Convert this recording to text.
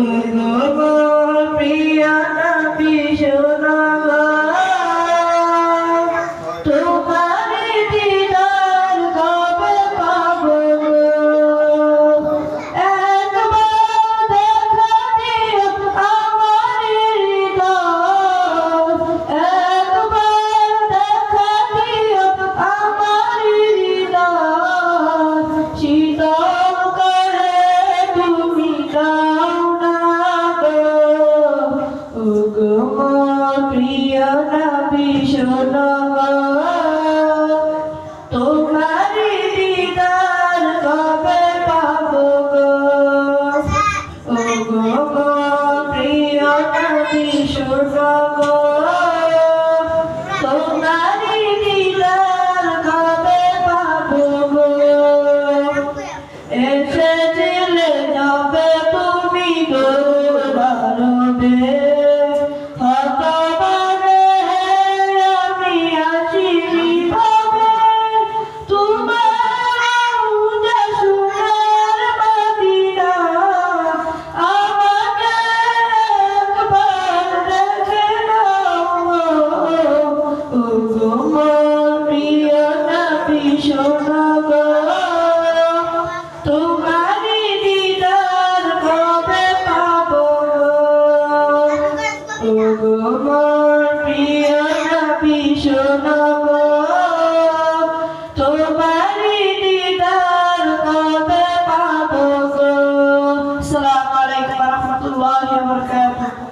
প্রিয় নবী শোনো। তোমার দিদার কবে পাবো গো? ওগো মোর প্রিয় নবী শোনো তোমার দিদার কবে পাবো গো? এসেছিলে যাবে তুমি গৌরবে। হতবারে ও গো মোর প্রিয় নবী শোনো গো তোমারি দিদার কবে পাবো গো আসসালামু আলাইকুম ওয়া রাহমাতুল্লাহি ওয়া বারাকাতুহু